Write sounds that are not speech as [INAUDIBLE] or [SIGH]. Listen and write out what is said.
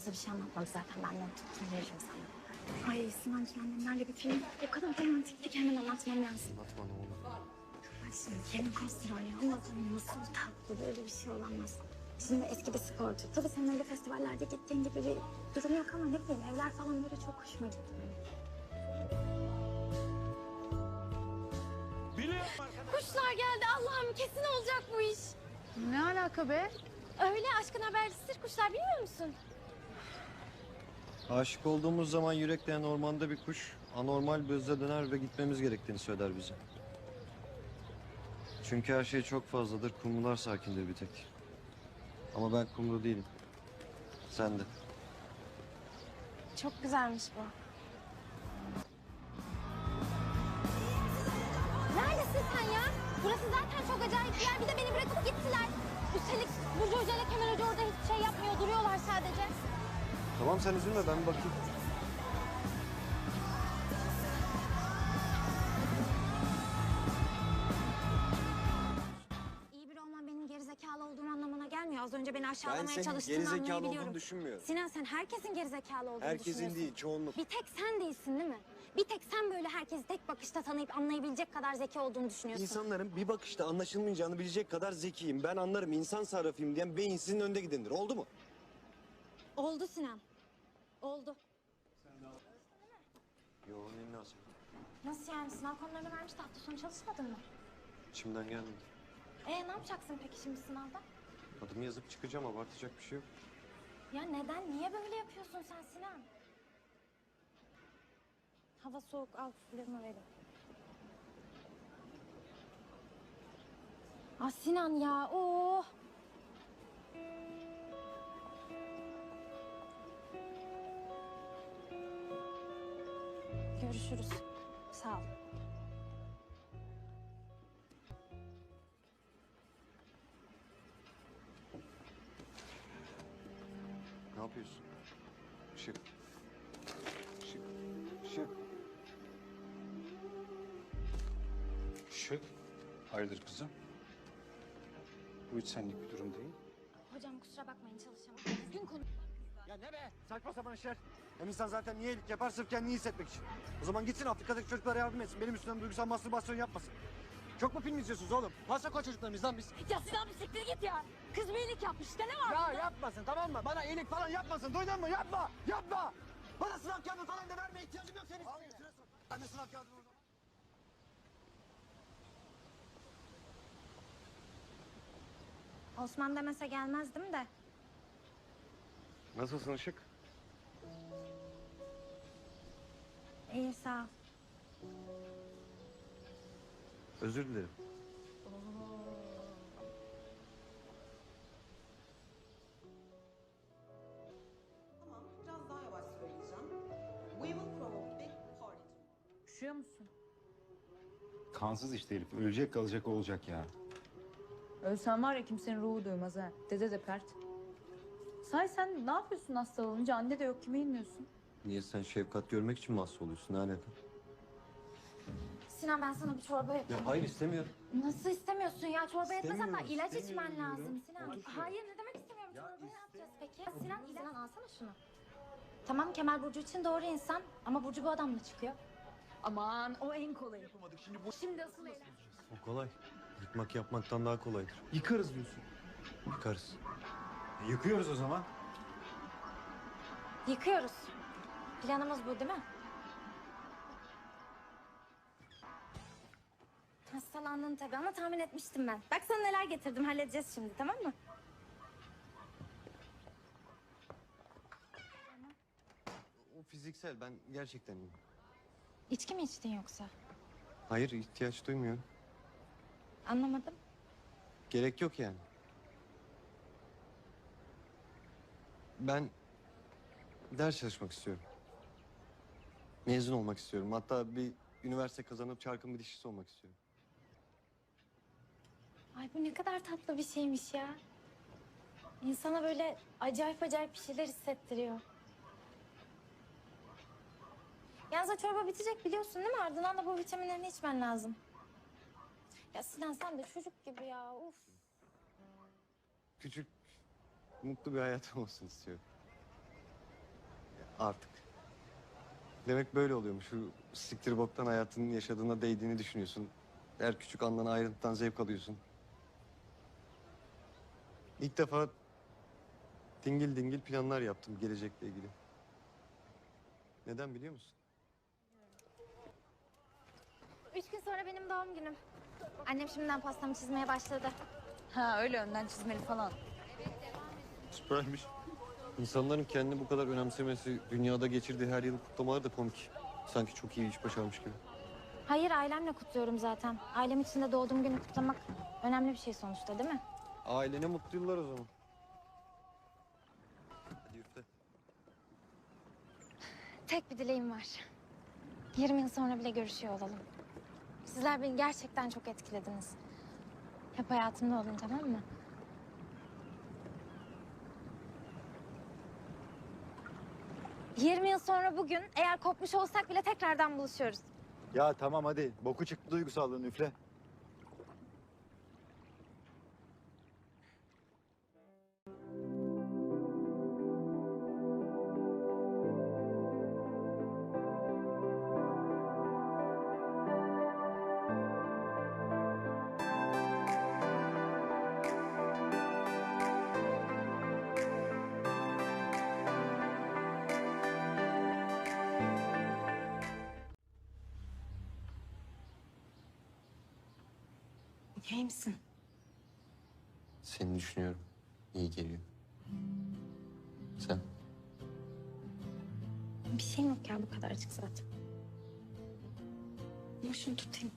fazla bir şey anlatmadı zaten. Ben tuttum veririm sana. Ay Sinancığım annemlerle bir film. O kadar romantikti ki hemen anlatmam lazım. Anlatma ne olur. Bak şimdi Kevin Costner oynuyor. Allah'ım nasıl tatlı böyle bir şey olamaz. Şimdi eski bir sporcu. Tabii senin öyle festivallerde gittiğin gibi bir durum yok ama ne bileyim evler falan böyle çok hoşuma gitti. Kuşlar geldi Allah'ım kesin olacak bu iş. Ne alaka be? Öyle aşkın habercisidir kuşlar bilmiyor musun? Aşık olduğumuz zaman yürekleyen ormanda bir kuş anormal bir hızla döner ve gitmemiz gerektiğini söyler bize. Çünkü her şey çok fazladır, kumrular sakindir bir tek. Ama ben kumru değilim. Sen de. Çok güzelmiş bu. Neredesin sen ya? Burası zaten çok acayip bir yer. Bir de beni bırakıp gittiler. Üstelik Burcu Hoca ile Kemal Hoca orada hiçbir şey yapmıyor. Tamam sen üzülme ben bir bakayım. İyi biri olman benim gerizekalı olduğum anlamına gelmiyor. Az önce beni Ben aşağılamaya senin çalıştığını gerizekalı anlayabiliyorum. olduğunu düşünmüyorum. Sinan sen herkesin gerizekalı olduğunu Herkesin düşünüyorsun. değil, çoğunluk. Bir tek sen değilsin değil mi? Bir tek sen böyle herkesi tek bakışta tanıyıp anlayabilecek kadar zeki olduğunu düşünüyorsun. İnsanların bir bakışta anlaşılmayacağını bilecek kadar zekiyim. Ben anlarım, insan sarrafıyım diyen beyinsizin önde gidendir. Oldu mu? Oldu Sinan. Oldu. Yo ne lazım? Nasıl yani? Sınav konularını vermişti. Hafta sonu çalışmadın mı? İçimden gelmedi. Ee ne yapacaksın peki şimdi sınavda? Adımı yazıp çıkacağım, abartacak bir şey yok. Ya neden? Niye böyle yapıyorsun sen Sinan? Hava soğuk. Al küfürlerimi vereyim. Ah Sinan ya. Oh. Görüşürüz. Sağ ol. Ne yapıyorsun? Işık. Işık. Işık. Şık. Hayırdır kızım? Bu hiç senlik bir durum değil. Hocam kusura bakmayın çalışamam. Düzgün konu. Ya ne be? Saçma sapan işler. Hem insan zaten niye iyilik yapar sırf kendini iyi hissetmek için. O zaman gitsin Afrika'daki çocuklara yardım etsin. Benim üstümden duygusal mastürbasyon yapmasın. Çok mu film izliyorsunuz oğlum? Nasıl koç çocuklarımız lan biz? Ya Sinan bir siktir git ya. Kız bir iyilik yapmış işte ne var? Ya yapmasın tamam mı? Bana iyilik falan yapmasın. Duydun mu? Yapma! Yapma! Bana sınav kağıdı falan da vermeye ihtiyacım yok senin. Hayır, Ben de sınav kağıdını orada. Osman demese gelmezdim de. Nasılsın Işık? İyi sağ ol. Özür dilerim. Tamam, biraz daha yavaş söyleyeceğim. We will promote big party tomorrow. Üşüyor musun? Kansız işte herif. Ölecek kalacak olacak ya. Ölsen var ya kimsenin ruhu duymaz ha. Dede de pert. Say sen ne yapıyorsun hasta olunca? Anne de yok kime inmiyorsun? Niye sen şefkat görmek için mi hasta oluyorsun? Ne alaka? Sinan ben sana bir çorba yapayım. Ya hayır istemiyorum. Nasıl istemiyorsun ya? Çorba hatta İstemiyorum, ilaç içmen lazım. Sinan. Otur şuraya. Hayır ne demek istemiyorum? Çorbayı ne yapacağız peki? Sinan, Sinan alsana şunu. Tamam Kemal Burcu için doğru insan ama Burcu bu adamla çıkıyor. Aman o en kolayı. Şimdi asıl eğlen. O kolay. Yıkmak yapmaktan daha kolaydır. Yıkarız diyorsun. Yıkarız. Yıkıyoruz o zaman. Yıkıyoruz. Planımız bu değil mi? Hastalandın tabii ama tahmin etmiştim ben. Bak sana neler getirdim halledeceğiz şimdi tamam mı? O fiziksel. Ben gerçekten iyiyim. İçki mi içtin yoksa? Hayır ihtiyaç duymuyorum. Anlamadım. Gerek yok yani. Ben ders çalışmak istiyorum. Mezun olmak istiyorum. Hatta bir üniversite kazanıp çarkın bir dişisi olmak istiyorum. Ay bu ne kadar tatlı bir şeymiş ya. İnsana böyle acayip acayip bir şeyler hissettiriyor. Yalnız o çorba bitecek biliyorsun değil mi? Ardından da bu vitaminlerini içmen lazım. Ya Sinan sen de çocuk gibi ya. Uf. Küçük, mutlu bir hayatım [LAUGHS] olsun istiyorum. Artık. Demek böyle oluyormuş. Şu siktir boktan hayatının yaşadığına değdiğini düşünüyorsun. Her küçük andan ayrıntıdan zevk alıyorsun. İlk defa dingil dingil planlar yaptım gelecekle ilgili. Neden biliyor musun? Üç gün sonra benim doğum günüm. Annem şimdiden pastamı çizmeye başladı. Ha öyle önden çizmeli falan. Süpermiş. İnsanların kendini bu kadar önemsemesi, dünyada geçirdiği her yılı kutlamaları da komik. Sanki çok iyi bir iş başarmış gibi. Hayır ailemle kutluyorum zaten. Ailem içinde doğduğum günü kutlamak önemli bir şey sonuçta değil mi? Ailene mutlu yıllar o zaman. Hadi yürü. Tek bir dileğim var. 20 yıl sonra bile görüşüyor olalım. Sizler beni gerçekten çok etkilediniz. Hep hayatımda olun tamam mı? ...20 yıl sonra bugün eğer kopmuş olsak bile tekrardan buluşuyoruz. Ya tamam hadi. Boku çıktı duygusallığın üfle. İyi misin? Seni düşünüyorum. İyi geliyor. Sen? Bir şeyim yok ya bu kadarcık zaten. Ama şunu tutayım.